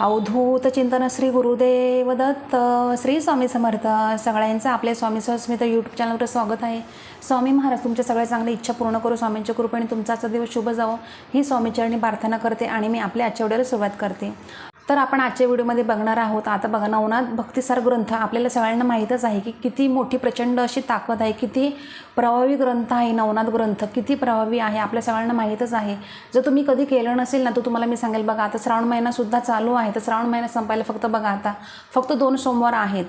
अवधूत चिंतन श्री गुरुदेव दत्त श्री स्वामी समर्थ सगळ्यांचं आपल्या स्वामी सहस्मित यूट्यूब चॅनलवर स्वागत आहे. स्वामी महाराज तुमच्या सगळ्या चांगल्या इच्छा पूर्ण करू स्वामींच्या कृपेने तुमचा आजचा दिवस शुभ जावो. ही स्वामीचरणी प्रार्थना करते आणि मी आपल्या आजच्या सुरुवात करते. तर आपण आजच्या व्हिडिओमध्ये बघणार आहोत. आता बघा नवनाथ भक्तिसार ग्रंथ आपल्याला सगळ्यांना माहीतच आहे की किती मोठी प्रचंड अशी ताकद आहे किती प्रभावी ग्रंथ आहे नवनाथ ग्रंथ किती प्रभावी आहे आपल्या सगळ्यांना माहीतच आहे. जर तुम्ही कधी केलं नसेल ना तर तुम्हाला मी सांगेल बघा आता श्रावण महिनासुद्धा चालू आहे तर श्रावण महिना संपायला फक्त बघा आता. फक्त दोन सोमवार आहेत.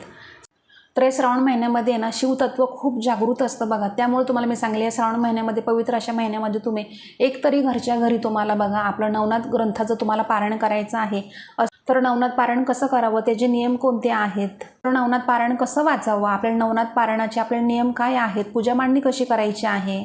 तर श्रावण महिन्यामध्ये ना शिवतत्व खूप जागृत असतं बघा. त्यामुळे तुम्हाला मी सांगले श्रावण महिन्यामध्ये पवित्र अशा महिन्यामध्ये तुम्ही एक तरी घरच्या घरी तुम्हाला बघा आपलं नवनाथ ग्रंथाचं तुम्हाला पारायण करायचं आहे. तर नवनाथ पारायण कसं करावं? त्याचे नियम कोणते आहेत? तर नवनाथ पारायण कसं वाचावं? आपल्या नवनाथ पारायणाचे आपले नियम काय आहेत? पूजा मांडणी कशी करायची आहे?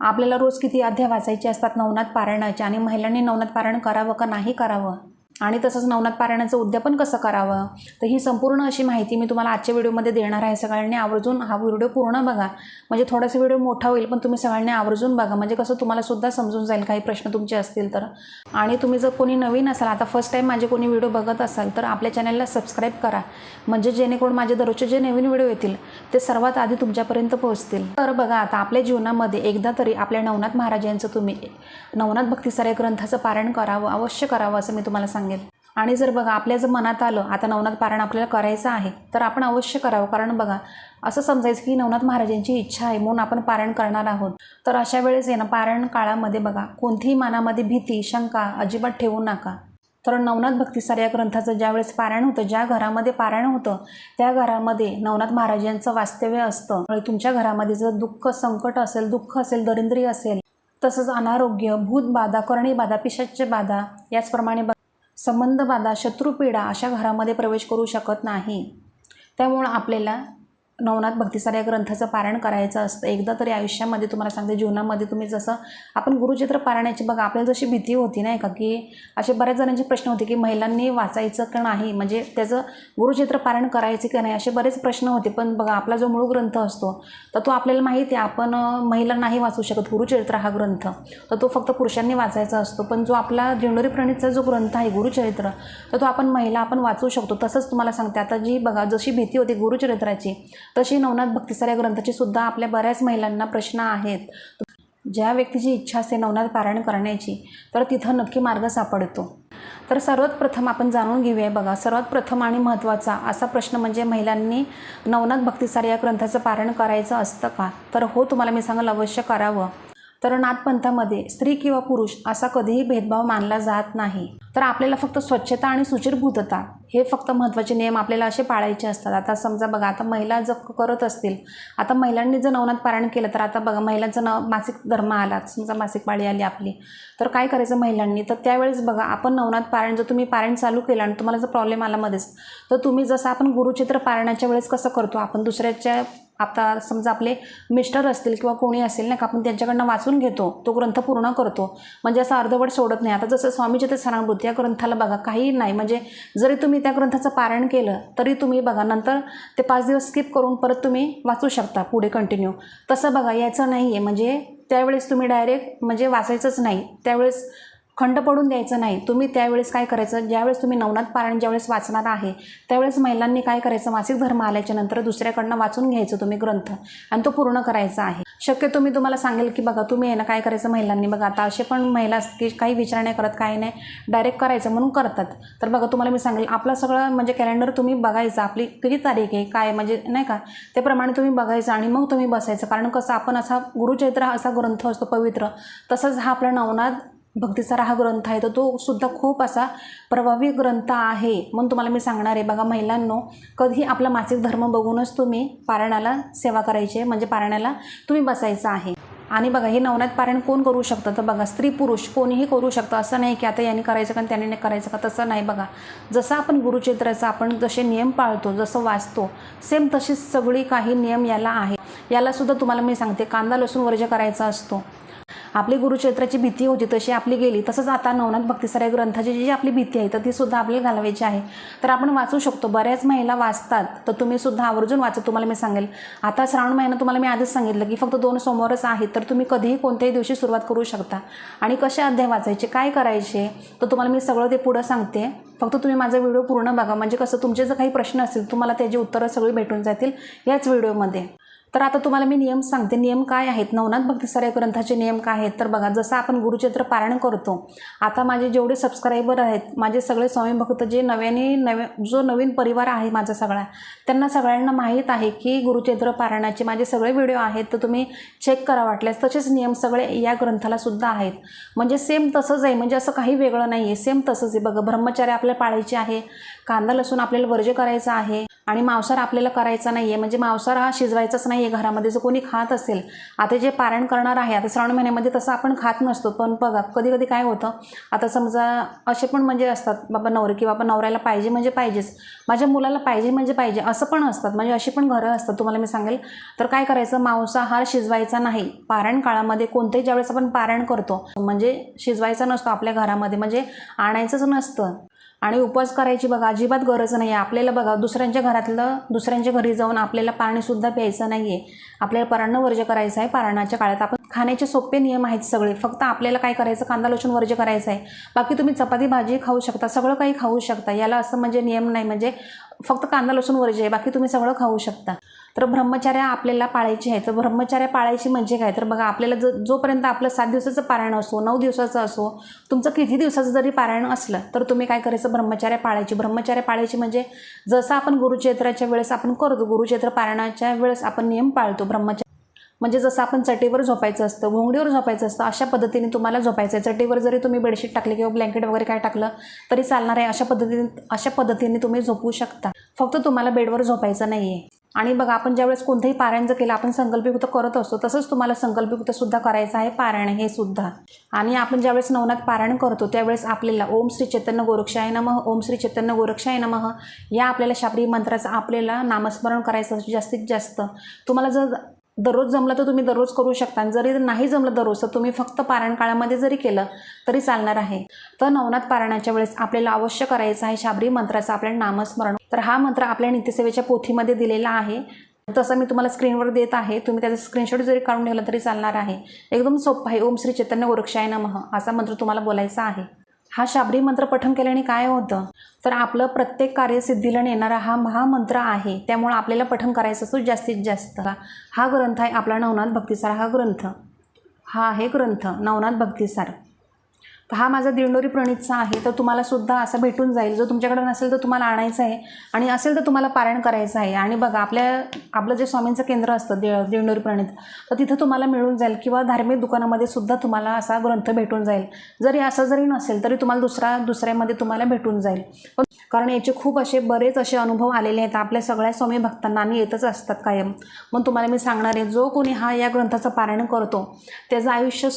आपल्याला रोज किती अध्याय वाचायचे असतात नवनाथ पारायणाचे? आणि महिलांनी नवनाथ पारायण करावं का नाही करावं? आणि तसंच नवनाथ पारायणाचं उद्यापन कसं करावं? तर ही संपूर्ण अशी माहिती मी तुम्हाला आजच्या व्हिडिओमध्ये देणार आहे. सगळ्यांनी आवर्जून हा व्हिडिओ पूर्ण बघा. म्हणजे थोडासा व्हिडिओ मोठा होईल पण तुम्ही सगळ्यांनी आवर्जून बघा. म्हणजे कसं तुम्हाला सुद्धा समजून जाईल काही प्रश्न तुमचे असतील तर. आणि तुम्ही जर कोणी नवीन असाल आता फर्स्ट टाईम माझे कोणी व्हिडिओ बघत असाल तर आपल्या चॅनलला सबस्क्राईब करा. म्हणजे जेणेकरून माझे दररोजचे जे नवीन व्हिडिओ येतील ते सर्वात आधी तुमच्यापर्यंत पोहोचतील. तर बघा आता आपल्या जीवनामध्ये एकदा तरी आपल्या नवनाथ महाराज यांचं तुम्ही नवनाथ भक्तिसार ग्रंथाचं पारायण करावं अवश्य करावं असं मी तुम्हाला सांगेल. आणि जर बघा आपल्या जर मनात आलं आता नवनाथ पारायण आपल्याला करायचं आहे तर आपण अवश्य करावं. कारण बघा असं समजायचं की नवनाथ महाराजांची इच्छा आहे म्हणून आपण पारायण करणार आहोत. तर अशा वेळेस आहे ना पारायण काळामध्ये बघा कोणतीही मनामध्ये भीती शंका अजिबात ठेवू नका. तर नवनाथ भक्तिसार या ग्रंथाचं ज्यावेळेस पारायण होतं ज्या घरामध्ये पारायण होतं त्या घरामध्ये नवनाथ महाराजांचं वास्तव्य असतं. आणि तुमच्या घरामध्ये जर दुःख संकट असेल दुःख असेल दरिद्री असेल तसंच अनारोग्य भूतबाधा करणीबाधा पिशाच्य बाधा याचप्रमाणे संबंधबाधा शत्रुपीडा अशा घरामध्ये प्रवेश करू शकत नाही. त्यामुळं आपल्याला नवनाथ भक्तिसार या ग्रंथाचं पारायण करायचं असतं. एकदा तरी आयुष्यामध्ये तुम्हाला सांगते जीवनामध्ये तुम्ही जसं आपण गुरुचित्र पारायणाची बघा आपल्याला जशी भीती होती नाही का की असे बऱ्याच जणांचे प्रश्न होते की महिलांनी वाचायचं का नाही? म्हणजे त्याचं गुरुचित्र पारायण करायचं की नाही? असे बरेच प्रश्न होते. पण बघा आपला जो मूळ ग्रंथ असतो तर तो आपल्याला माहिती आहे. आपण महिला नाही वाचू शकत. गुरुचरित्र हा ग्रंथ. तर तो फक्त पुरुषांनी वाचायचा असतो. पण जो आपला दिंडोरी प्रणीतचा जो ग्रंथ आहे गुरुचरित्र तर तो आपण महिला आपण वाचू शकतो. तसंच तुम्हाला सांगते. आता जी बघा जशी भीती होती गुरुचरित्राची तशी नवनाथ भक्तिसार या ग्रंथाची सुद्धा आपल्या बऱ्याच महिलांना प्रश्न आहेत. ज्या व्यक्तीची इच्छा असते नवनाथ पारायण करण्याची तर तिथं नक्की मार्ग सापडतो. तर सर्वात प्रथम आपण जाणून घेऊया बघा सर्वात प्रथम आणि महत्त्वाचा असा प्रश्न म्हणजे महिलांनी नवनाथ भक्तिसार या ग्रंथाचं पारायण करायचं असतं का? तर हो तुम्हाला मी सांगाल अवश्य करावं. तर नाथपंथामध्ये स्त्री किंवा पुरुष असा कधीही भेदभाव मानला जात नाही. तर आपल्याला फक्त स्वच्छता आणि सुचिरभूतता हे फक्त महत्त्वाचे नियम आपल्याला असे पाळायचे असतात. आता समजा बघा आता महिला जर करत असतील आता महिलांनी जर नवनाथ पारायण केलं तर आता बघा महिलांचं न मासिक धर्म आला समजा मासिक पाळी आली आपली तर काय करायचं महिलांनी? तर त्यावेळेस बघा आपण नवनाथ पारायण जर तुम्ही पारायण चालू केलं आणि तुम्हाला जर प्रॉब्लेम आला मध्येच तर तुम्ही जसं आपण गुरुचित्र पारायणाच्या वेळेस कसं करतो? आपण दुसऱ्याच्या आता समजा आपले मिस्टर असतील किंवा कोणी असेल ना का आपण त्यांच्याकडनं वाचून घेतो तो ग्रंथ पूर्ण करतो. म्हणजे असं अर्धवट सोडत नाही. आता जसं स्वामीचे ते सरांभूत या ग्रंथाला बघा काही नाही. म्हणजे जरी तुम्ही त्या ग्रंथाचं पारायण केलं तरी तुम्ही बघा नंतर ते पाच दिवस स्किप करून परत तुम्ही वाचू शकता पुढे कंटिन्यू तसं बघा याचं नाही आहे म्हणजे त्यावेळेस तुम्ही डायरेक्ट म्हणजे वाचायचंच नाही. त्यावेळेस खंड पडून द्यायचं नाही. तुम्ही त्यावेळेस काय करायचं? ज्यावेळेस तुम्ही नवनाथ पारायण ज्यावेळेस वाचणार आहे त्यावेळेस महिलांनी काय करायचं? मासिक धर्म आल्याच्यानंतर दुसऱ्याकडनं वाचून घ्यायचं तुम्ही ग्रंथ आणि तो पूर्ण करायचा आहे. शक्यतो मी तुम्हाला सांगेल की बघा तुम्ही आहे ना काय करायचं महिलांनी? बघा आता असे पण महिला असतात की काही विचार नाही करत काही नाही. डायरेक्ट करायचं म्हणून करतात. तर बघा तुम्हाला मी सांगेल आपलं सगळं म्हणजे कॅलेंडर तुम्ही बघायचं. आपली किती तारीख आहे काय म्हणजे नाही का? त्याप्रमाणे तुम्ही बघायचं आणि मग तुम्ही बसायचं. कारण कसं आपण असा गुरुचैत्र हा असा ग्रंथ असतो पवित्र. तसंच हा आपला नवनाथ भक्तिसारा हा ग्रंथ आहे तर तो सुद्धा खूप असा प्रभावी ग्रंथ आहे. म्हणून तुम्हाला मी सांगणार आहे बघा महिलांनो कधी आपला मासिक धर्म बघूनच तुम्ही पारायणाला सेवा करायची आहे. म्हणजे पारायणाला तुम्ही बसायचं आहे. आणि बघा हे नवनाथ पारायण कोण करू शकतं? तर बघा स्त्री पुरुष कोणीही करू शकतं. असं नाही की आता यांनी करायचं का आणि त्यांनी नाही करायचं का तसं नाही बघा. जसं आपण गुरुचित्राचं आपण जसे नियम पाळतो जसं वाचतो सेम तशीच सगळी काही नियम याला आहे. यालासुद्धा तुम्हाला मी सांगते कांदा लसूण वर्ज करायचा असतो. आपली गुरुक्षेत्राची भीती होती तशी आपली गेली. तसंच आता नवनाथ भक्तिसार या ग्रंथाची जी जी आपली भीती आहे तर ती सुद्धा आपल्याला घालवायची आहे. तर आपण वाचू शकतो. बऱ्याच महिला वाचतात तर तुम्ही सुद्धा आवर्जून वाचा. तुम्हाला मी सांगेल. आता श्रावण महिना तुम्हाला मी आधीच सांगितलं की फक्त दोन सोमवारच आहेत तर तुम्ही कधीही कोणत्याही दिवशी सुरुवात करू शकता. आणि कसे अध्याय वाचायचे काय करायचे तर तुम्हाला मी सगळं ते पुढं सांगते. फक्त तुम्ही माझा व्हिडिओ पूर्ण बघा. म्हणजे कसं तुमचे जर काही प्रश्न असतील तुम्हाला त्याची उत्तरं सगळी भेटून जातील याच व्हिडिओमध्ये. तर आता तुम्हाला मी नियम सांगते. नियम काय आहेत? नवनाथ भक्तिसार या ग्रंथाचे नियम काय आहेत? तर बघा जसं आपण गुरुचित्र पारायण करतो आता माझे जेवढे सबस्क्रायबर आहेत माझे सगळे स्वामी भक्त जे नव्याने नवे जो नवीन परिवार आहे माझा सगळा त्यांना सगळ्यांना माहीत आहे की गुरुचित्र पारायणाचे माझे सगळे व्हिडिओ आहेत तर तुम्ही चेक करा वाटल्यास तसेच नियम सगळे या ग्रंथाला सुद्धा आहेत. म्हणजे सेम तसंच आहे म्हणजे असं काही वेगळं नाही आहे सेम तसंच आहे. बघा ब्रह्मचार्य आपल्याला पाळायचे आहे कांदा लसूण आपल्याला वर्ज्य करायचा आहे. आणि मांसाहार आपल्याला करायचा नाही आहे म्हणजे मांसाहार हा शिजवायचाच नाही आहे घरामध्ये. जर कोणी खात असेल आता जे पारायण करणार आहे आता श्रावण महिन्यामध्ये तसं आपण खात नसतो. पण बघा कधी कधी काय होतं आता समजा असे पण म्हणजे असतात बाबा नवरे की बाबा नवऱ्याला पाहिजे म्हणजे पाहिजेच. माझ्या मुलाला पाहिजे म्हणजे पाहिजे असं पण असतात. म्हणजे अशी पण घरं असतात तुम्हाला मी सांगेल. तर काय करायचं मांसाहार शिजवायचा नाही. पारायण काळामध्ये कोणत्याही ज्यावेळेस आपण पारायण करतो म्हणजे शिजवायचा नसतो आपल्या घरामध्ये. म्हणजे आणायचंच नसतं. आणि उपवास करायची बघा अजिबात गरज नाही आहे आपल्याला बघा दुसऱ्यांच्या घरातलं दुसऱ्यांच्या घरी जाऊन आपल्याला पाणीसुद्धा प्यायचं नाही आहे आपल्याला परान्न वर्ज्य करायचं आहे पारणाच्या काळात. आपण खाण्याचे सोपे नियम आहेत सगळे. फक्त आपल्याला काय करायचं? कांदा लसूण वर्ज्य करायचं आहे. बाकी तुम्ही चपाती भाजी खाऊ शकता सगळं काही खाऊ शकता. याला असं म्हणजे नियम नाही. म्हणजे फक्त कांदा लसूण वर्ज्य आहे. बाकी तुम्ही सगळं खाऊ शकता. तर ब्रह्मचार्य आपल्याला पाळायची आहे. तर ब्रह्मचार्य पाळायची म्हणजे काय? तर बघा आपल्याला ज जोपर्यंत आपलं सात दिवसाचं पारायण असो नऊ दिवसाचं असो तुमचं किती दिवसाचं जरी पारायण असलं तर तुम्ही काय करायचं? ब्रह्मचार्य पाळायची. ब्रह्मचार्य पाळायची म्हणजे जसं आपण गुरुचेत्राच्या वेळेस आपण करतो गुरुचेत्र पारायणाच्या वेळेस आपण नियम पाळतो ब्रह्मचार्य. म्हणजे जसं आपण चटीवर झोपायचं असतं घोंगडीवर झोपायचं असतं अशा पद्धतीने तुम्हाला झोपायचं आहे. चटीवर जरी तुम्ही बेडशीट टाकली किंवा ब्लँकेट वगैरे काय टाकलं तरी चालणार आहे. अशा पद्धतीने अशा पद्धतीने तुम्ही झोपू शकता. फक्त तुम्हाला बेडवर झोपायचं नाही आहे आणि बघा आपण ज्यावेळेस कोणतंही पारायण जर केलं आपण संकल्पयुक्त करत असतो तसंच तुम्हाला संकल्पयुक्तसुद्धा करायचं आहे पारायण हे सुद्धा आणि आपण ज्यावेळेस नवनाथ पारायण करतो त्यावेळेस आपल्याला ओम श्री चैतन्य गोरक्षाय नमः ओम श्री चैतन्य गोरक्षाय नमः या आपल्याला शाबरी मंत्राचं आपल्याला नामस्मरण करायचं जास्तीत जास्त. तुम्हाला जर दररोज जमलं तर तुम्ही दररोज करू शकता. आणि जरी नाही जमलं दररोज तर तुम्ही फक्त पारायण काळामध्ये जरी केलं तरी चालणार आहे. तर नवनाथ पारायणाच्या वेळेस आपल्याला अवश्य करायचं आहे शाबरी मंत्राचं आपल्याला नामस्मरण. तर हा मंत्र आपल्या नित्यसेवेच्या पोथीमध्ये दिलेला आहे. तसं मी तुम्हाला स्क्रीनवर देत आहे. तुम्ही त्याचा स्क्रीनशॉट जरी काढून ठेवला तरी चालणार आहे. एकदम सोपं आहे. ओम श्री चैतन्य गोरक्षाय नमः. असा मंत्र तुम्हाला बोलायचा आहे. हा शाबरी मंत्र पठण केल्याने काय होतं? तर आपलं प्रत्येक कार्यसिद्धीला नेणारा हा महामंत्र आहे. त्यामुळं आपल्याला पठण करायचं असतो जास्तीत जास्त. हा ग्रंथ आहे आपला नवनाथ भक्तिसार हा ग्रंथ. हा आहे ग्रंथ नवनाथ भक्तिसार. हा माझा दिंडोरी प्रणीतचा आहे तर तुम्हाला सुद्धा असं भेटून जाईल. जो तुमच्याकडे नसेल तर तुम्हाला आणायचं आहे आणि असेल तर तुम्हाला पारायण करायचं आहे. आणि बघा आपल्या आपलं जे स्वामींचं केंद्र असतं दि दिंडोरी प्रणीत तर तिथं तुम्हाला मिळून जाईल किंवा धार्मिक दुकानामध्ये सुद्धा तुम्हाला असा ग्रंथ भेटून जाईल. जरी असं जरी नसेल तरी तुम्हाला दुसरा दुसऱ्यामध्ये तुम्हाला भेटून जाईल. पण कारण याचे खूप असे बरेच असे अनुभव आलेले आहेत. आपल्या सगळ्या स्वामी भक्तांना आणि येतच असतात कायम. मग तुम्हाला मी सांगणार आहे जो कोणी हा या ग्रंथाचं पारायण करतो त्याचं आयुष्य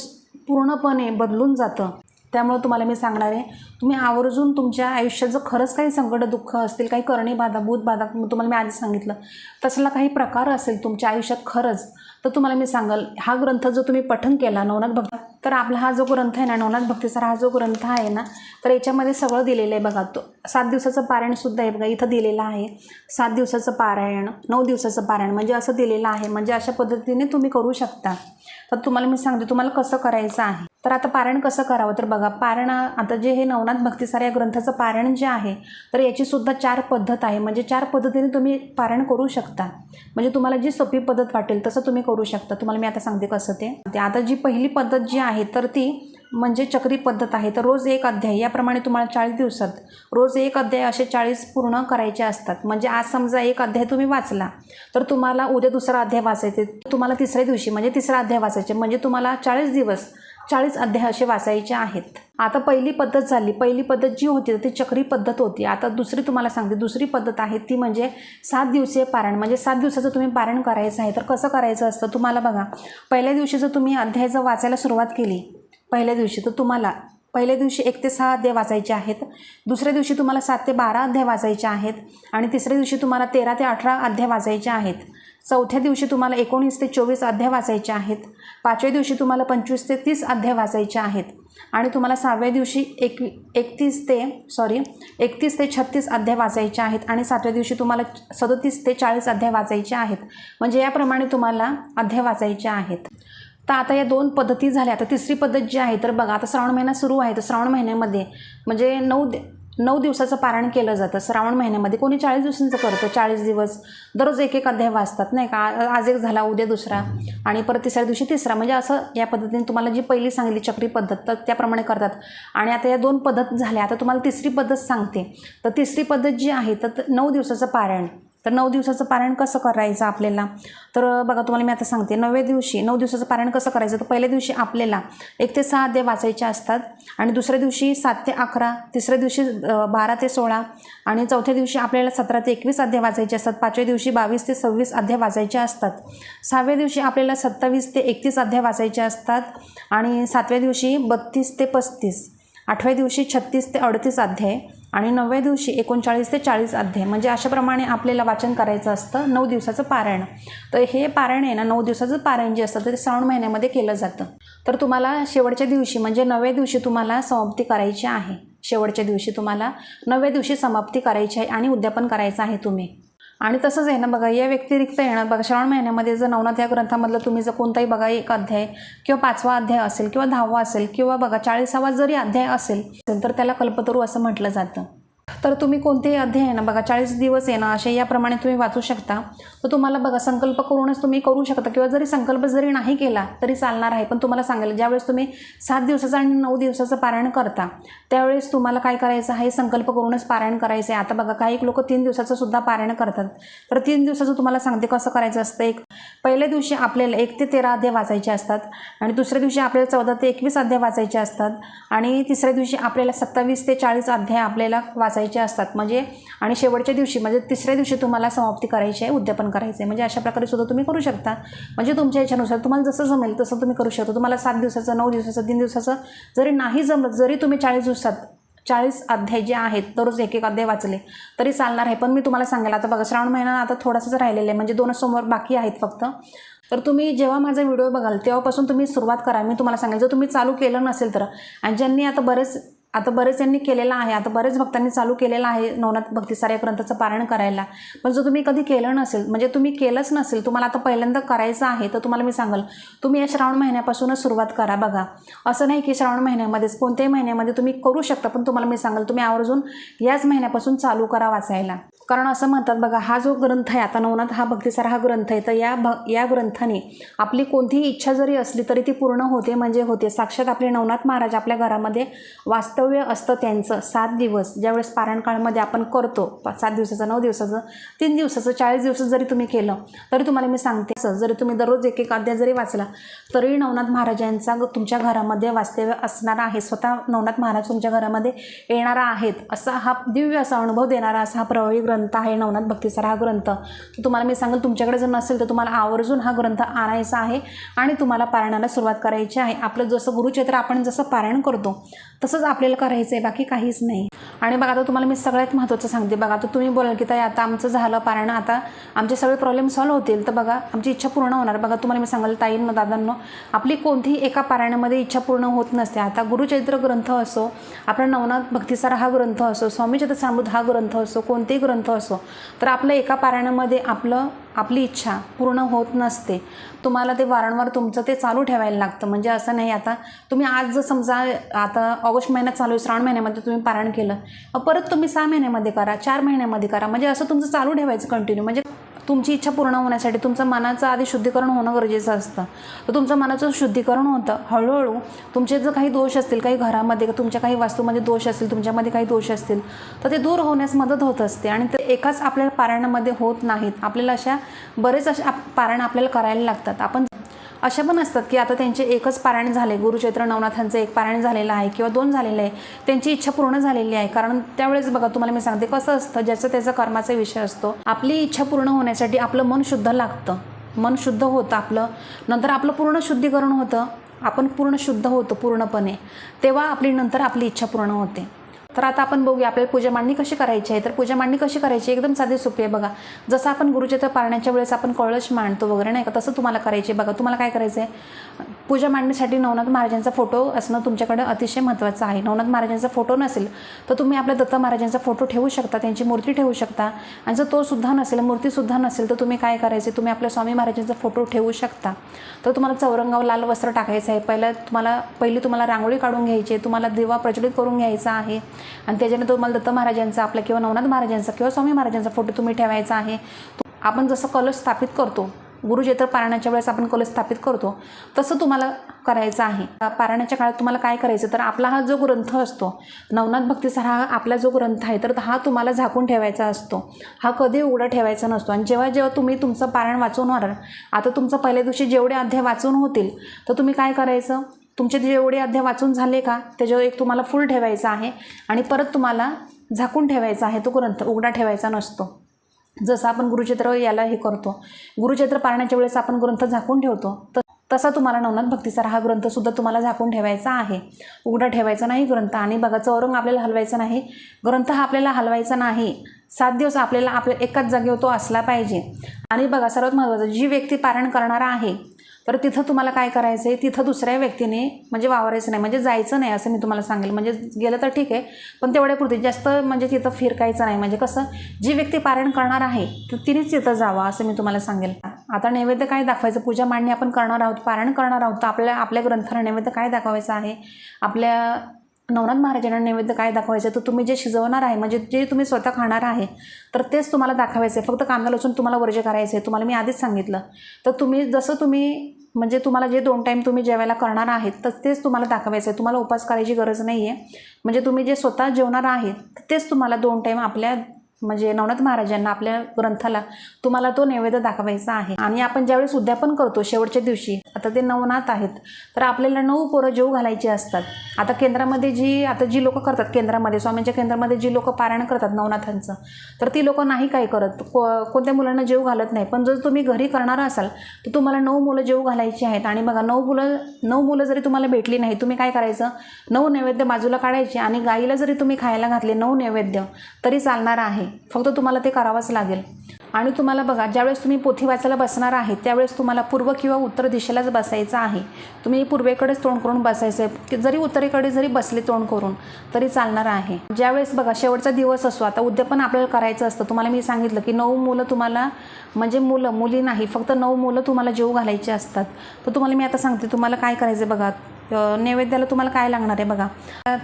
पूर्णपणे बदलून जातं. त्यामुळं तुम्हाला मी सांगणार आहे तुम्ही आवर्जून तुमच्या आयुष्यात जर खरंच काही संकट दुःख असतील काही करणी बाधा भूत बाधा तुम्हाला मी आधी सांगितलं. तसला काही प्रकार असेल तुमच्या आयुष्यात खरंच तर तुम्हाला मी सांगाल हा ग्रंथ जो तुम्ही पठण केला नवनाथ भक्त तर आपला हा जो ग्रंथ आहे ना नवनाथ भक्तीचा हा जो ग्रंथ आहे ना तर याच्यामध्ये सगळं दिलेलं आहे बघा. तो सात दिवसाचं पारायणसुद्धा आहे बघा इथं दिलेलं आहे. सात दिवसाचं पारायण नऊ दिवसाचं पारायण म्हणजे असं दिलेलं आहे म्हणजे अशा पद्धतीने तुम्ही करू शकता. तर तुम्हाला मी सांगते तुम्हाला कसं करायचं आहे? तर आता पारायण कसं करावं? तर बघा पारण आता जे हे नवनाथ भक्तिसार या ग्रंथाचं पारण जे आहे तर याची सुद्धा चार पद्धत आहे. म्हणजे चार पद्धतीने तुम्ही पारण करू शकता. म्हणजे तुम्हाला जी सोपी पद्धत वाटेल तसं तुम्ही करू शकता. तुम्हाला मी आता सांगते कसं ते. ते आता जी पहिली पद्धत जी आहे तर ती म्हणजे चक्री पद्धत आहे. तर रोज एक अध्याय याप्रमाणे तुम्हाला चाळीस दिवसात रोज एक अध्याय असे चाळीस पूर्ण करायचे असतात. म्हणजे आज समजा एक अध्याय तुम्ही वाचला तर तुम्हाला उद्या दुसरा अध्याय वाचायचे तुम्हाला तिसऱ्या दिवशी म्हणजे तिसरा अध्याय वाचायचे म्हणजे तुम्हाला चाळीस दिवस चाळीस अध्याय असे वाचायचे आहेत. आता पहिली पद्धत झाली. पहिली पद्धत जी होती ती चक्री पद्धत होती. आता दुसरी तुम्हाला सांगते. दुसरी पद्धत आहे ती म्हणजे सात दिवसीय पारायण. म्हणजे सात दिवसाचं तुम्ही पारायण करायचं आहे तर कसं करायचं असतं तुम्हाला बघा. पहिल्या दिवशी जर तुम्ही अध्याय जर वाचायला सुरुवात केली पहिल्या दिवशी तर तुम्हाला पहिल्या दिवशी एक ते सहा अध्याय वाचायचे आहेत. दुसऱ्या दिवशी तुम्हाला सात ते बारा अध्याय वाचायचे आहेत. आणि तिसऱ्या दिवशी तुम्हाला तेरा ते अठरा अध्याय वाचायचे आहेत. चौथ्या दिवशी तुम्हाला एकोणीस ते चोवीस अध्याय वाचायचे आहेत. पाचव्या दिवशी तुम्हाला पंचवीस ते तीस अध्याय वाचायचे आहेत. आणि तुम्हाला सहाव्या दिवशी एक एकतीस ते सॉरी एकतीस ते छत्तीस अध्याय वाचायचे आहेत. आणि सातव्या दिवशी तुम्हाला सदतीस ते चाळीस अध्याय वाचायचे आहेत. म्हणजे याप्रमाणे तुम्हाला अध्याय वाचायचे आहेत. तर आता या दोन पद्धती झाल्या. आता तिसरी पद्धत जी आहे तर बघा आता श्रावण महिना सुरू आहे. तर श्रावण महिन्यामध्ये म्हणजे नऊ नऊ दिवसाचं पारायण केलं जातं. श्रावण महिन्यामध्ये कोणी चाळीस दिवसांचं करतं? चाळीस दिवस. दररोज एक एक अध्याय वाचतात नाही का? आज एक झाला उद्या दुसरा. आणि परत तिसऱ्या दिवशी तिसरा. म्हणजे असं या पद्धतीने तुम्हाला जी पहिली सांगितली चक्री पद्धत तर त्याप्रमाणे करतात. आणि आता या दोन पद्धत झाल्या. आता तुम्हाला तिसरी पद्धत सांगते. तर तिसरी पद्धत जी आहे तर नऊ दिवसाचं पारायण. तर नऊ दिवसाचं पारायण कसं करायचं आपल्याला? तर बघा तुम्हाला मी आता सांगते. नवव्या दिवशी नऊ दिवसाचं पारायण कसं करायचं? तर पहिल्या दिवशी आपल्याला एक ते सहा अध्याय वाचायचे असतात आणि दुसऱ्या दिवशी सात ते अकरा तिसऱ्या दिवशी बारा ते सोळा आणि चौथ्या दिवशी आपल्याला सतरा ते एकवीस अध्याय वाचायचे असतात. पाचव्या दिवशी बावीस ते सव्वीस अध्याय वाचायचे असतात. सहाव्या दिवशी आपल्याला सत्तावीस ते एकतीस अध्याय वाचायचे असतात आणि सातव्या दिवशी बत्तीस ते पस्तीस. आठव्या दिवशी छत्तीस ते अडतीस अध्याय आणि नवव्या दिवशी एकोणचाळीस ते चाळीस अध्याय. म्हणजे अशाप्रमाणे आपल्याला वाचन करायचं असतं नऊ दिवसाचं पारायण. तर हे पारायण आहे ना नऊ दिवसाचं पारायण जे असतं ते श्रावण महिन्यामध्ये केलं जातं. तर तुम्हाला शेवटच्या दिवशी म्हणजे नवव्या दिवशी तुम्हाला समाप्ती करायची आहे. शेवटच्या दिवशी तुम्हाला नवव्या दिवशी समाप्ती करायची आहे आणि उद्यापन करायचं आहे तुम्ही. आणि तसंच आहे ना बघा या व्यतिरिक्त आहे ना बघा श्रावण महिन्यामध्ये जर नवनाथ या ग्रंथामधलं तुम्ही जर कोणताही बघा एक अध्याय किंवा पाचवा अध्याय असेल किंवा दहावा असेल किंवा बघा चाळीसावा जरी अध्याय असेल तर त्याला कल्पतरू असं म्हटलं जातं. तर तुम्ही कोणतेही अध्याय आहे ना बघा चाळीस दिवस आहे ना असे याप्रमाणे तुम्ही वाचू शकता. तर तुम्हाला बघा संकल्प करूनच तुम्ही करू शकता. किंवा जरी संकल्प जरी नाही केला तरी चालणार आहे. पण तुम्हाला सांगायला ज्यावेळेस तुम्ही सात दिवसाचं आणि नऊ दिवसाचं पारायण करता त्यावेळेस तुम्हाला काय करायचं आहे? संकल्प करूनच पारायण करायचं आहे. आता बघा काही लोक तीन दिवसाचं सुद्धा पारायण करतात. तर तीन दिवसाचं तुम्हाला सांगते कसं करायचं असतं एक. पहिल्या दिवशी आपल्याला एक ते तेरा अध्याय वाचायचे असतात. आणि दुसऱ्या दिवशी आपल्याला चौदा ते एकवीस अध्याय वाचायचे असतात. आणि तिसऱ्या दिवशी आपल्याला सत्तावीस ते चाळीस अध्याय आपल्याला वाचायचे असतात म्हणजे आणि शेवटच्या दिवशी म्हणजे तिसऱ्या दिवशी तुम्हाला समाप्ती करायची आहे उद्यापन करायचं आहे म्हणजे अशा प्रकारे सुद्धा तुम्ही करू शकता. म्हणजे तुमच्या याच्यानुसार तुम्हाला जसं जमेल तसं तुम्ही करू शकता. तुम्हाला सात दिवसाचं नऊ दिवसाचं तीन दिवसाचं जरी नाही जमलं जरी तुम्ही चाळीस दिवसात चाळीस अध्याय जे आहेत दररोज एक एक अध्याय वाचले तरी चालणार आहे. पण मी तुम्हाला सांगेल आता बघा श्रावण महिना आता थोडासाच राहिलेला आहे म्हणजे दोनच सोमवार बाकी आहेत फक्त. तर तुम्ही जेव्हा माझा व्हिडिओ बघाल तेव्हापासून तुम्ही सुरुवात करा. मी तुम्हाला सांगेल जर तुम्ही चालू केलं नसेल तर. आणि ज्यांनी आता बरेच आता बरेच यांनी केलेलं आहे. आता बरेच भक्तांनी चालू केलेलं आहे नवनाथ भक्तिसार या ग्रंथाचं पारायण करायला. पण जर तुम्ही कधी केलं नसेल म्हणजे तुम्ही केलंच नसेल तुम्हाला आता पहिल्यांदा करायचं आहे तर तुम्हाला मी सांगाल तुम्ही या श्रावण महिन्यापासूनच सुरुवात करा बघा. असं नाही की श्रावण महिन्यामध्येच कोणत्याही महिन्यामध्ये तुम्ही करू शकता पण तुम्हाला मी सांगाल तुम्ही आवर्जून याच महिन्यापासून चालू करा वाचायला. कारण असं म्हणतात बघा हा जो ग्रंथ आहे आता नवनाथ हा भक्तिसार हा ग्रंथ आहे तर या भ या ग्रंथाने आपली कोणतीही इच्छा जरी असली तरी ती पूर्ण होते म्हणजे होते. साक्षात आपले नवनाथ महाराज आपल्या घरामध्ये वास्तव्य असतं त्यांचं. सात दिवस ज्यावेळेस पारायणकाळामध्ये आपण करतो पा- सात दिवसाचं नऊ दिवसाचं तीन दिवसाचं चाळीस दिवसाचं जरी तुम्ही केलं तरी तुम्हाला मी सांगते असं. जरी तुम्ही दररोज एक एक अध्याय जरी वाचला तरी नवनाथ महाराजांचा तुमच्या घरामध्ये वास्तव्य असणारा आहे. स्वतः नवनाथ महाराज तुमच्या घरामध्ये येणारा आहेत असा हा दिव्य असा अनुभव देणारा असा हा प्रवाही ग्रंथ ग्रंथ आहे नवनाथ भक्तीसार हा ग्रंथ. तर तुम्हाला मी सांगेल तुमच्याकडे जर नसेल तर तुम्हाला आवर्जून हा ग्रंथ आणायचा आहे आणि तुम्हाला पारायणाला सुरुवात करायची आहे. आपलं जसं गुरुचैत्र आपण जसं पारायण करतो तसंच आपल्याला करायचं आहे बाकी काहीच नाही. आणि बघा आता तुम्हाला मी सगळ्यात महत्त्वाचं सांगते. बघा आता तुम्ही बोलाल की ताई आता आमचं झालं पारायण आता आमचे सगळे प्रॉब्लेम सॉल्व्ह होतील. तर बघा आमची इच्छा पूर्ण होणार. बघा तुम्हाला मी सांगाल ताईंनो दादांनो आपली कोणतीही एका पारायणामध्ये इच्छा पूर्ण होत नसते. आता गुरुचरित्र ग्रंथ असो आपला नवनाथ भक्तिसार हा ग्रंथ असो स्वामीचरित्र सामृत हा ग्रंथ असो कोणतेही ग्रंथ असो तर आपलं एका पारायणामध्ये आपलं आपली इच्छा पूर्ण होत नसते. तुम्हाला ते वारंवार तुमचं ते चालू ठेवायला लागतं. म्हणजे असं नाही आता तुम्ही आज जर समजा आता ऑगस्ट महिन्यात चालू आहे श्रावण महिन्यामध्ये तुम्ही पारायण केलं परत तुम्ही सहा महिन्यामध्ये करा चार महिन्यामध्ये करा. म्हणजे असं तुमचं चालू ठेवायचं कंटिन्यू म्हणजे तुमची इच्छा पूर्ण होण्यासाठी तुमचं मनाचं आधी शुद्धीकरण होणं गरजेचं असतं. तर तुमचं मनाचं शुद्धीकरण होतं. हळूहळू तुमचे जर काही दोष असतील काही घरामध्ये तुमच्या काही वास्तूमध्ये दोष असतील तुमच्यामध्ये काही दोष असतील तर ते दूर होण्यास मदत होत असते. आणि ते एकाच आपल्या पारायणामध्ये होत नाहीत. आपल्याला अशा बरेच अशा आप- पारायण आपल्याला करायला लागतात. आपण अशा पण असतात की आता त्यांचे एकच पारायण झाले गुरुचैत्र नवनाथांचं एक पारायण झालेलं आहे किंवा दोन झालेलं आहे त्यांची इच्छा पूर्ण झालेली आहे. कारण त्यावेळेस बघा तुम्हाला मी सांगते कसं असतं ज्याचं त्याचा कर्माचा विषय असतो आपली इच्छा पूर्ण होण्यासाठी आपलं मन शुद्ध लागतं. मन शुद्ध होतं आपलं. नंतर आपलं पूर्ण शुद्धीकरण होतं. आपण पूर्ण शुद्ध होतो पूर्णपणे. तेव्हा आपली नंतर आपली इच्छा पूर्ण होते. तर आता आपण बघूया आपल्याला पूजा मांडणी कशी करायची आहे? तर पूजा मांडणी कशी करायची? आहे? एकदम साधी सोपी आहे बघा. जसं आपण गुरुचित्र पाळण्याच्या वेळेस आपण कळश मांडतो वगैरे नाही का? तसं तुम्हाला करायचे बघा. तुम्हाला काय करायचं आहे? पूजा मांडणीसाठी नवनाथ महाराजांचा फोटो असणं तुमच्याकडे अतिशय महत्त्वाचं आहे. नवनाथ महाराजांचा फोटो नसेल तर तुम्ही आपल्या दत्त महाराजांचा फोटो ठेवू शकता त्यांची मूर्ती ठेवू शकता. आणि जर तो सुद्धा नसेल मूर्तीसुद्धा नसेल तर तुम्ही काय करायचे तुम्ही आपल्या स्वामी महाराजांचा फोटो ठेवू शकता. तर तुम्हाला चौरंगावर लाल वस्त्र टाकायचं आहे. पहिलं तुम्हाला पहिली तुम्हाला रांगोळी काढून घ्यायची आहे. तुम्हाला दिवा प्रज्वलित करून घ्यायचा आहे. आणि त्याच्याने तुम्हाला दत्त महाराजांचा आपल्या किंवा नवनाथ महाराजांचा किंवा स्वामी महाराजांचा फोटो तुम्ही ठेवायचा आहे. आपण जसं कलश स्थापित करतो गुरुजेत्र पारायणाच्या वेळेस आपण कलश स्थापित करतो तसं तुम्हाला करायचं आहे. पारायणाच्या काळात तुम्हाला काय करायचं तर आपला हा जो ग्रंथ असतो नवनाथ भक्तीसार हा आपला जो ग्रंथ आहे तर हा तुम्हाला झाकून ठेवायचा असतो. हा कधी उघडा ठेवायचा नसतो. आणि जेव्हा जेव्हा तुम्ही तुमचं पारायण वाचून होणार आता तुमचं पहिल्या दिवशी जेवढे अध्याय वाचून होतील तर तुम्ही काय करायचं? तुमचे जेवढे अध्याय वाचून झाले का? त्याच्यावर एक तुम्हाला फुल ठेवायचा आहे आणि परत तुम्हाला झाकून ठेवायचा आहे तो ग्रंथ. उघडा ठेवायचा नसतो. जसं आपण गुरुचित्र याला हे करतो. गुरुचित्र पाळण्याच्या वेळेस आपण ग्रंथ झाकून ठेवतो. तर तसा तुम्हाला नवनाथ भक्तीसार हा ग्रंथसुद्धा तुम्हाला झाकून ठेवायचा आहे. उघडा ठेवायचा नाही ग्रंथ आणि बघा चौरंग आपल्याला हलवायचा नाही. ग्रंथ हा आपल्याला हलवायचा नाही. सात दिवस आपल्याला आपल्या एकाच जागेवर तो असला पाहिजे. आणि बघा सर्वात महत्त्वाचं जी व्यक्ती पारायण करणारा आहे तर तिथं तुम्हाला काय करायचं आहे तिथं दुसऱ्या व्यक्तीने म्हणजे वावरायचं नाही म्हणजे जायचं नाही असं मी तुम्हाला सांगेल. म्हणजे गेलं तर ठीक आहे पण तेवढ्यापुरती जास्त म्हणजे तिथं फिरकायचं नाही. म्हणजे कसं जी व्यक्ती पारायण करणार आहे तर तिनेच तिथं जावं असं मी तुम्हाला सांगेल. आता नैवेद्य काय दाखवायचं? पूजा मांडणी आपण करणार आहोत पारायण करणार आहोत तर आपल्या आपल्या ग्रंथाला नैवेद्य काय दाखवायचं आहे? आपल्या नवनाथ महाराजांना नैवेद्य काय दाखवायचं? तर तुम्ही जे शिजवणार आहे म्हणजे जे तुम्ही स्वतः खाणार आहे तर तेच तुम्हाला दाखवायचं आहे फक्त कांदा लसून तुम्हाला वर्ज करायचं आहे तुम्हाला मी आधीच सांगितलं. तर तुम्ही जसं तुम्ही म्हणजे तुम्हाला जे दोन टाईम तुम्ही जेवायला करणार आहेत तर तेच तुम्हाला दाखवायचं आहे तुम्हाला उपास करायची गरज नाही आहे म्हणजे तुम्ही जे स्वतः जेवणार आहे तेच तुम्हाला दोन टाईम आपल्या म्हणजे नवनाथ महाराजांना आपल्या ग्रंथाला तुम्हाला तो नैवेद्य दाखवायचा आहे. आणि आपण ज्यावेळेस उद्यापन करतो शेवटच्या दिवशी आता ते नवनाथ आहेत तर आपल्याला नऊ पोरं जेव घालायची असतात. आता केंद्रामध्ये जी आता जी लोकं करतात केंद्रामध्ये स्वामींच्या केंद्रामध्ये जी लोकं पारायण करतात नवनाथांचं तर ती लोकं नाही काय करत. को कोणत्या मुलांना जेव घालत नाही. पण जर तुम्ही घरी करणार असाल तर तुम्हाला नऊ मुलं जेव घालायची आहेत. आणि बघा नऊ मुलं नऊ मुलं जरी तुम्हाला भेटली नाही तुम्ही काय करायचं? नऊ नैवेद्य बाजूला काढायचे आणि गाईला जरी तुम्ही खायला घातले नऊ नैवेद्य तरी चालणार आहे. फक्त तुम्हाला ते करावंच लागेल. आणि तुम्हाला बघा ज्यावेळेस तुम्ही पोथी वाचायला बसणार आहे त्यावेळेस तुम्हाला पूर्व किंवा उत्तर दिशेलाच बसायचं आहे. तुम्ही पूर्वेकडेच तोंड करून बसायचं आहे जरी उत्तरेकडे जरी बसले तोंड करून तरी चालणार आहे. ज्यावेळेस बघा शेवटचा दिवस असो आता उद्यापन आपल्याला करायचं असतं. तुम्हाला मी सांगितलं की नऊ मुलं तुम्हाला म्हणजे मुलं मुली नाही फक्त नऊ मुलं तुम्हाला जेव घालायची असतात. तर तुम्हाला मी आता सांगते तुम्हाला काय करायचं बघा. नैवेद्याला तुम्हाला काय लागणार आहे बघा?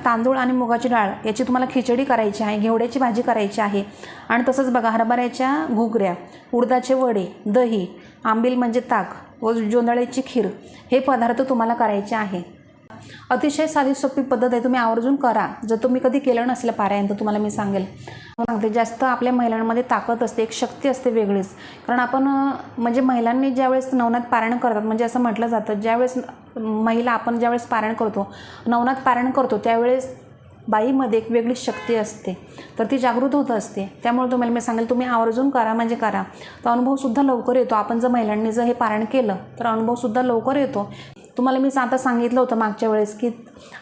तांदूळ आणि मुगाची डाळ याची तुम्हाला खिचडी करायची आहे घेवड्याची भाजी करायची आहे आणि तसंच बघा हरभऱ्याच्या घुगऱ्या उडदाचे वडे दही आंबील म्हणजे ताक व जोंधळ्याची खीर हे पदार्थ तुम्हाला करायचे आहे. अतिशय साधी सोपी पद्धत आहे तुम्ही आवर्जून करा. जर तुम्ही कधी केलं नसलं पारायण तर तुम्हाला मी सांगेल. सांगते जास्त आपल्या महिलांमध्ये ताकद असते एक शक्ती असते वेगळीच. कारण आपण म्हणजे महिलांनी ज्यावेळेस नवनाथ पारायण करतात म्हणजे असं म्हटलं जातं ज्यावेळेस महिला आपण ज्यावेळेस पारायण करतो नवनाथ पारायण करतो त्यावेळेस बाईमध्ये एक वेगळी शक्ती असते. तर ती जागृत होत असते. त्यामुळे तुम्हाला मी सांगेल तुम्ही आवर्जून करा म्हणजे करा. तर अनुभवसुद्धा लवकर येतो. आपण जर महिलांनी जर हे पारायण केलं तर अनुभवसुद्धा लवकर येतो. तुम्हाला मी आता सांगितलं होतं मागच्या वेळेस की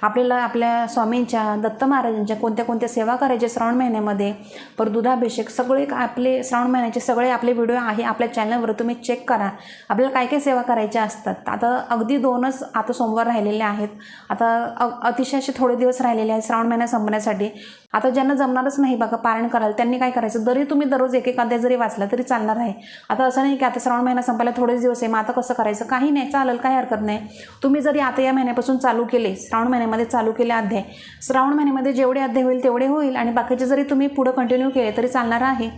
आपल्याला आपल्या स्वामींच्या दत्त महाराजांच्या कोणत्या कोणत्या सेवा करायच्या श्रावण महिन्यामध्ये पर दुधाभिषेक सगळे आपले श्रावण महिन्याचे सगळे आपले व्हिडिओ आहे आपल्या चॅनलवर तुम्ही चेक करा. आपल्याला काय काय सेवा करायच्या असतात? आता अगदी दोनच आता सोमवार राहिलेले आहेत. आता अतिशय असे थोडे दिवस राहिलेले आहेत श्रावण महिना संपण्यासाठी. आता ज्यांना जमणारच नाही बघा पारायण कराल त्यांनी काय करायचं? जरी तुम्ही दररोज एक एखाद्या जरी वाचला तरी चालणार आहे. आता असं नाही की आता श्रावण महिना संपायला थोडेच दिवस आहे मग आता कसं करायचं? काही नाही चालेल काही हरकत नाही. तुम्ही जरी आता या महिन्यापासून चालू केले श्रावण महिन्यामध्ये चालू केले अध्याय श्रावण महिन्यामध्ये जेवढे अध्याय होईल तेवढे होईल आणि बाकीचे जरी तुम्ही पुढं कंटिन्यू केले तरी चालणार आहे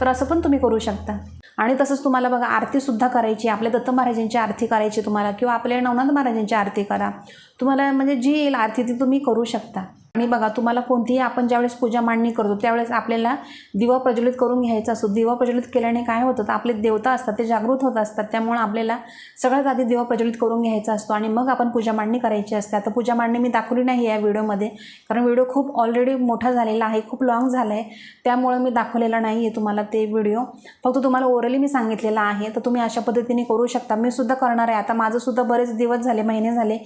तर असं पण तुम्ही करू शकता. आणि तसंच तुम्हाला बघा आरतीसुद्धा करायची आपल्या दत्त महाराजांची आरती करायची तुम्हाला किंवा आपल्या नवनाथ महाराजांची आरती करा. तुम्हाला म्हणजे जी येईल आरती ती तुम्ही करू शकता. आणि बघा तुम्हाला कोणतीही आपण ज्यावेळेस पूजा मांडणी करतो त्यावेळेस आपल्याला दिवा प्रज्वलित करून घ्यायचा असतो. दिवा प्रज्वलित केल्याने काय होतं? तर आपले देवता असतात ते जागृत होत असतात. त्यामुळे आपल्याला सगळ्यात आधी दिवा प्रज्वलित करून घ्यायचा असतो आणि मग आपण पूजा मांडणी करायची असते. आता पूजा मांडणी मी दाखवली नाही या व्हिडिओमध्ये कारण व्हिडिओ खूप ऑलरेडी मोठा झालेला आहे खूप लॉंग झाला आहे त्यामुळे मी दाखवलेला नाही आहे तुम्हाला ते व्हिडिओ. फक्त तुम्हाला ओरली मी सांगितलेला आहे. तर तुम्ही अशा पद्धतीने करू शकता. मी सुद्धा करणार आहे. आता माझंसुद्धा बरेच दिवस झाले महिने झाले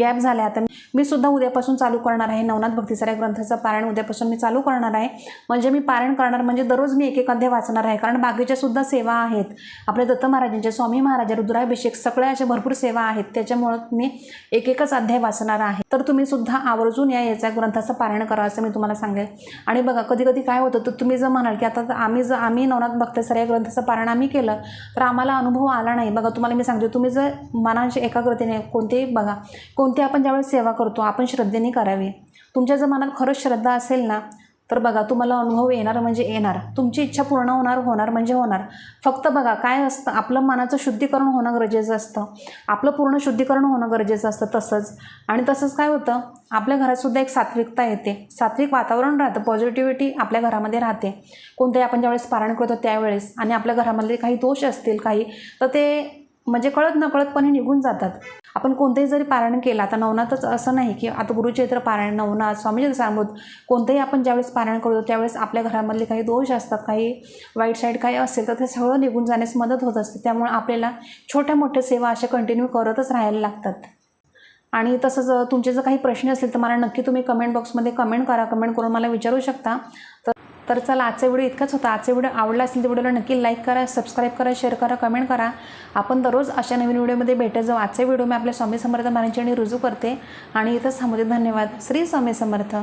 गॅप झाले. आता मी सुद्धा उद्यापासून चालू करणार आहे. नवनाथ भक्तिसाऱ्या ग्रंथाचं पारायण उद्यापासून मी चालू करणार आहे. म्हणजे मी पारायण करणार म्हणजे दररोज मी एक एक अध्याय वाचणार आहे. कारण बाकीच्या सुद्धा सेवा आहेत. आपल्या दत्त महाराजांच्या स्वामी महाराज रुद्राभिषेक सगळ्या अशा भरपूर सेवा आहेत. त्याच्यामुळं मी एक एकच अध्याय वाचणार आहे. तर तुम्ही सुद्धा आवर्जून या याच्या ग्रंथाचं पारायण करा असं मी तुम्हाला सांगेल. आणि बघा कधी कधी काय होतं तर तुम्ही जर म्हणाल की आता आम्ही जर आम्ही नवनाथ भक्तेसर या ग्रंथाचं पारायण आम्ही केलं तर आम्हाला अनुभव आला नाही. बघा तुम्हाला मी सांगते तुम्ही जर मनाच्या एकाग्रतेने कोणतेही बघा कोणती आपण ज्यावेळेस सेवा करतो आपण श्रद्धेने करावी. तुमच्या जर मनात खरंच श्रद्धा असेल ना तर बघा तुम्हाला अनुभव येणार म्हणजे येणार. तुमची इच्छा पूर्ण होणार होणार म्हणजे होणार. फक्त बघा काय असतं आपलं मनाचं शुद्धीकरण होणं गरजेचं असतं. आपलं पूर्ण शुद्धीकरण होणं गरजेचं असतं तसंच. आणि तसंच काय होतं आपल्या घरातसुद्धा एक सात्विकता येते. सात्विक वातावरण राहतं पॉझिटिव्हिटी आपल्या घरामध्ये राहते. कोणत्याही आपण ज्यावेळेस पारायण करतो त्यावेळेस आणि आपल्या घरामधले काही दोष असतील काही तर ते म्हणजे कळत नकळतपणे निघून जातात. आपण कोणतेही जरी पारायण केलं आता नवनाथच असं नाही की आता गुरुचैत्र पारायण नवनाथ स्वामीजी सांगत कोणतंही आपण ज्यावेळेस पारायण करतो त्यावेळेस आपल्या घरामधले काही दोष असतात काही वाईट साईड काही असेल तर ते सगळं निघून जाण्यास मदत होत असते. त्यामुळे आपल्याला छोट्या मोठ्या सेवा अशा कंटिन्यू करतच राहायला लागतात. आणि तसंच तुमचे जर काही प्रश्न असेल तर मला नक्की तुम्ही कमेंट बॉक्समध्ये कमेंट करा. कमेंट करून मला विचारू शकता. तर चला आजचा व्हिडिओ इतकाच होता. आजचा व्हिडिओ आवडला असेल तर व्हिडिओला नक्की लाईक करा सबस्क्राईब करा शेअर करा कमेंट करा. आपण दररोज अशा नवीन व्हिडिओमध्ये भेटत जाऊ. आजचा व्हिडिओ मी आपल्या स्वामी समर्थ महाराजांची आणि रुजू करते. आणि इथंच थांबवते धन्यवाद. श्री स्वामी समर्थ.